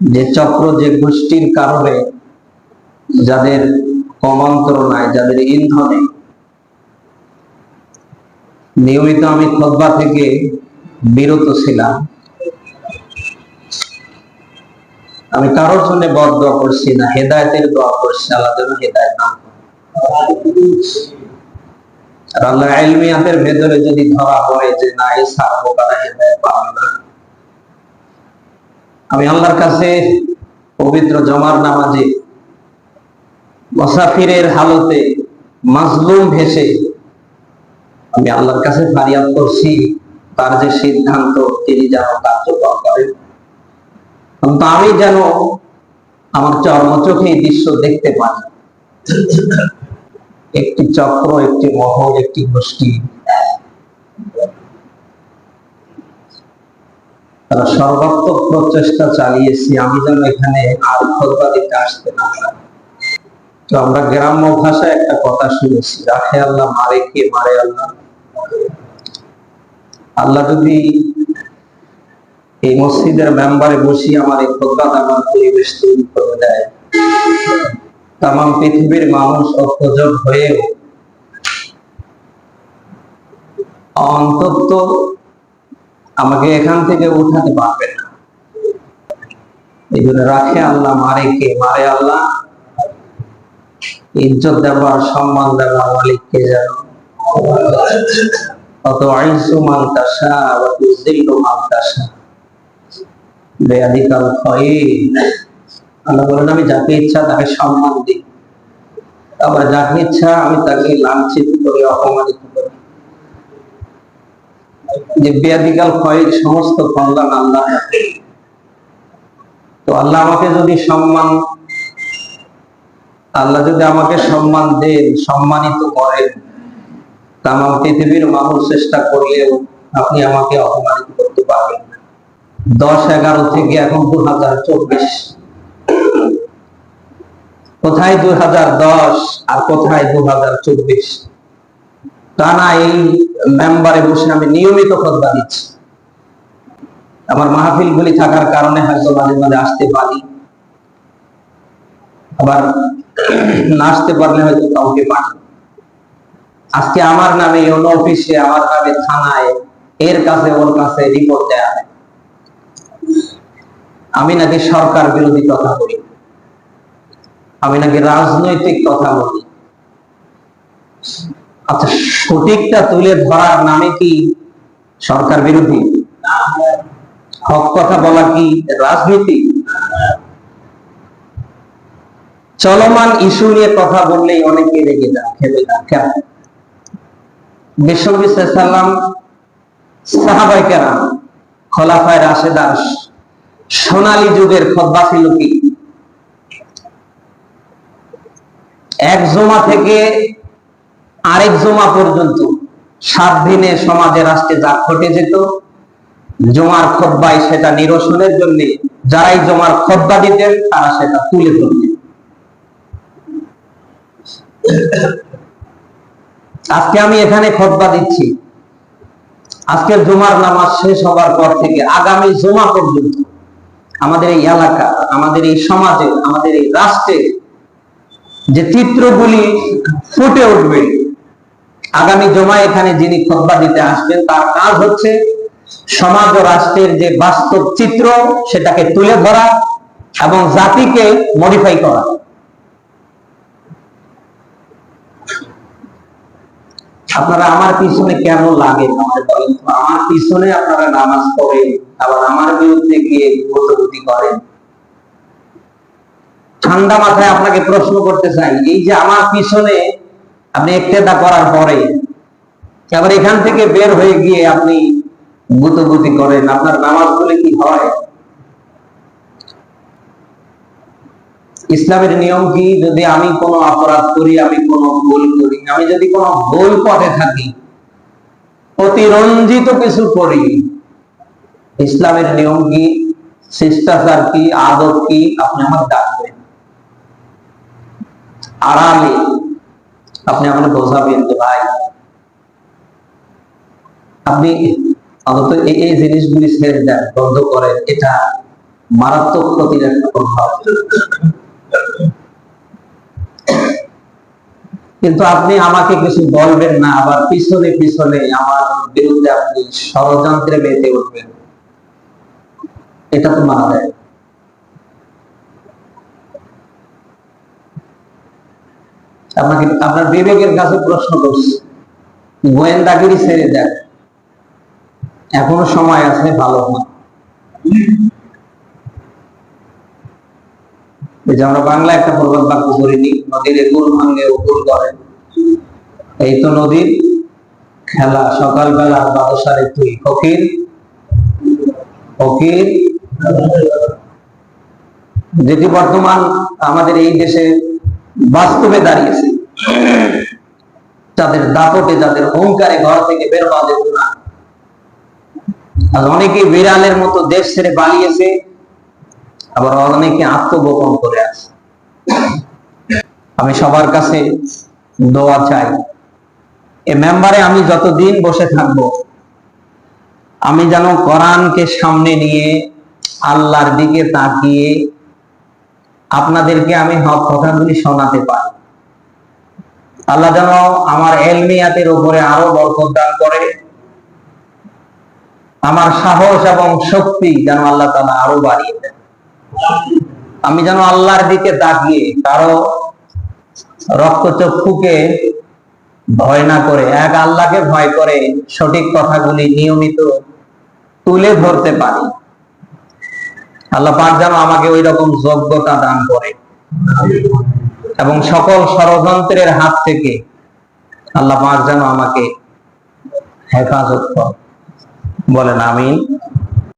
যে চক্র, যে গোষ্ঠীর কারণে যাদের কমন্ত্রণায় যাদের ইন্ধনে নিয়মিত আমি খোদবা থেকে বিরত ছিলাম। আমি কারোর জন্য বদ দোয়া করছি না, হেদায়তের দোয়া করছি আল্লাহ যেন হেদায়ত করেন। আর আল্লাহ ইলমিয়াতের ভেতরে যদি ধরা হয় যে না, এই সার বোকারা হেদায়ত পাবে না। আমি আল্লাহর কাছে পবিত্র জমার নামাজে মুসাফিরের হালতে মাজলুম ভেসে আমি আল্লাহর কাছে ফারিয়াদ করছি, তার যে সিদ্ধান্ত তিনি যেন কার্যকর করেন। কিন্তু আমি যেন আমার চর্মচোখে এই দৃশ্য দেখতে পাই একটি চক্র, একটি মহল, একটি গোষ্ঠী সর্বাত্মক প্রচেষ্টা চালিয়েছি, আমি যেন এখানে আর খোদবা দিতে আসতে না তো আমরা গ্রাম্য ভাষায় একটা কথা শুনেছি, রাখে আল্লাহ, মারে কে মারে আল্লাহ? আল্লাহ যদি এই মসজিদের মেম্বারে বসি আমার এই খোদবা আমার পরিবেশ তৈরি করে দেয় তাম পৃথিবীর মানুষ অপযোগ হয়েও অন্তত আমাকে এখান থেকে উঠাতে পারবে না। এই জন্য রাখে আল্লাহ, মারে কে? মারে আল্লাহ। ইজ্জত দেওয়ার সম্মান দেওয়ার মালিককে যেন? অত বা বেয়াদিকাল আল্লাহ বলেন, আমি যাকে ইচ্ছা তাকে সম্মান দিই। আবার যাকে ইচ্ছা, আমি তাকে লাঞ্ছিত করি, অপমানিত যে বেয়াদিকাল খয়ের সমস্ত কল্যাণ আল্লাহ তো আল্লাহ আমাকে যদি সম্মান, আল্লাহ যদি আমাকে সম্মান দেন, সম্মানিত করেন তাম পৃথিবীর মানুষ চেষ্টা করলেও আপনি আমাকে অপমানিত করতে পারবেন দশ, এগারো থেকে এখন দু হাজার চব্বিশ। কোথায় দু হাজার দশ আর কোথায় দু হাজার চব্বিশ? টানা এই মেম্বারে বসে আমি নিয়মিত খোদবা দিচ্ছি। আমার মাহফিল গুলি থাকার কারণে হয়তো মাঝে মাঝে আসতে পারি। আবার না আসতে পারলে হয়তো কাউকে পারি আজকে আমার নামে অন্য অফিসে, আমার নামে থানায়, এর কাছে, ওর কাছে রিপোর্ট দেয়া হয়। আমি নাকি সরকার বিরোধী কথা বলি। আমি নাকি রাজনৈতিক কথা বলি। আচ্ছা সঠিকটা তুলে ধরার নামে কি সরকার বিরোধী? হক কথা বলা কি রাজনীতি? চলমান ইস্যু নিয়ে কথা বললেই অনেকে রেগে যান, খেপে যান। কেন? বিশ্বনবী সাল্লাম সাহাবাই কেরাম, খোলাফায় রাশেদার সোনালী যুগের খদ্া ছিল এক জমা থেকে আরেক জমা পর্যন্ত সাত দিনে সমাজে রাষ্ট্রে যা ঘটে যেত, জমার খোদ্ায় সেটা নিরসনের জন্য, যারাই জমার খোদ্া দিতেন, তারা সেটা তুলে ধরতেন। আজকে আমি এখানে খোদ্া দিচ্ছি। আজকের জমার নামাজ শেষ হবার পর থেকে আগামী জমা পর্যন্ত আমাদের এই এলাকা, আমাদের এই সমাজে, আমাদের এই রাষ্ট্রে যে চিত্রগুলি ফুটে উঠবে আগামী জমা এখানে যিনি খোদ্া দিতে আসবেন, তার কাজ হচ্ছে সমাজ ও রাষ্ট্রের যে বাস্তব চিত্র, সেটাকে তুলে ধরা এবং জাতিকে মডিফাই করা। আপনারা আমার পিছনে কেন লাগে? আমার পিছনে আপনারা নামাজ পড়েন, আবার আমার বিরুদ্ধে গিয়ে ভোটাভুটি করেন। ঠান্ডা মাথায় আপনাকে প্রশ্ন করতে চাই, এই যে আমার পিছনে আপনি একটেদা করার পরে আবার এখান থেকে বের হয়ে গিয়ে আপনি গুতগুতি করেন? আপনার নামাজ বলে কি হয়? ইসলামের নিয়ম কি? যদি আমি কোনো অপরাধ করি, আমি কোনো ভুল করি, আমি যদি কোনো ভুল পথে থাকি, অতিরঞ্জিত কিছু করি, ইসলামের নিয়ম কি? শিষ্টাচার কি? আদব কি? আপনি আমার ডাকবেন। আড়ালে আপনি আমাকে বোঝাবেন যে ভাই। আপনি অন্তত এই এই জিনিসগুলি ছেড়ে দেন, বন্ধ করেন। এটা মারাত্মক ক্ষতির একটা প্রভাব কিন্তু আপনি আমাকে কিছু বলবেন না, আবার পিছনে পিছনে আমার বিরুদ্ধে আপনি ষড়যন্ত্রে মেতে উঠবেন। এটা তো মারা যায়। আপনাকে আপনার বিবেকের কাছে প্রশ্ন করছি, গোয়েন্দাগিরি ছেড়ে দেন। এখনও সময় আছে, ভালো না যে আমরা বাংলা একটা প্রবাদ বাক্য করিনি নদীর একুল ভাঙ্গে উকুল করে এই তো নদীর খেলা, সকালবেলা বাদশারে তুই ফকির ফকির। যেটি বর্তমান আমাদের এই দেশে বাস্তবে দাঁড়িয়েছে। যাদের দাপটে যাদের অহংকারে ঘর থেকে বের হওয়া যেত না। আর অনেকে বিড়ালের মতো দেশ ছেড়ে পালিয়েছে, আবার অনেকে আত্মগোপন করে আছে। আমি সবার কাছে দোয়া চাই, এ মেম্বারে আমি যতদিন বসে থাকব, আমি যেন কোরআনকে সামনে নিয়ে আল্লাহর দিকে তাকিয়ে আপনাদেরকে আমি কথাগুলি শোনাতে পারি। আল্লাহ যেন আমার এলমিয়াতের উপরে আরও বরকত দান করে। আমার সাহস এবং শক্তি যেন আল্লাহ তালা আরও বাড়িয়ে দেন। আমি যেন আল্লাহর দিকে তাকিয়ে কারও রক্তচক্ষুকে ভয় না করে, এক আল্লাহকে ভয় করে সঠিক কথাগুলি নিয়মিত তুলে ধরতে পারি। আল্লাহ পাক যেন আমাকে ওই রকম যোগ্যতা দান করে। এবং সকল ষড়যন্ত্রের হাত থেকে আল্লাহ পাক যেন আমাকে হেফাজত কর বলেন আমিন।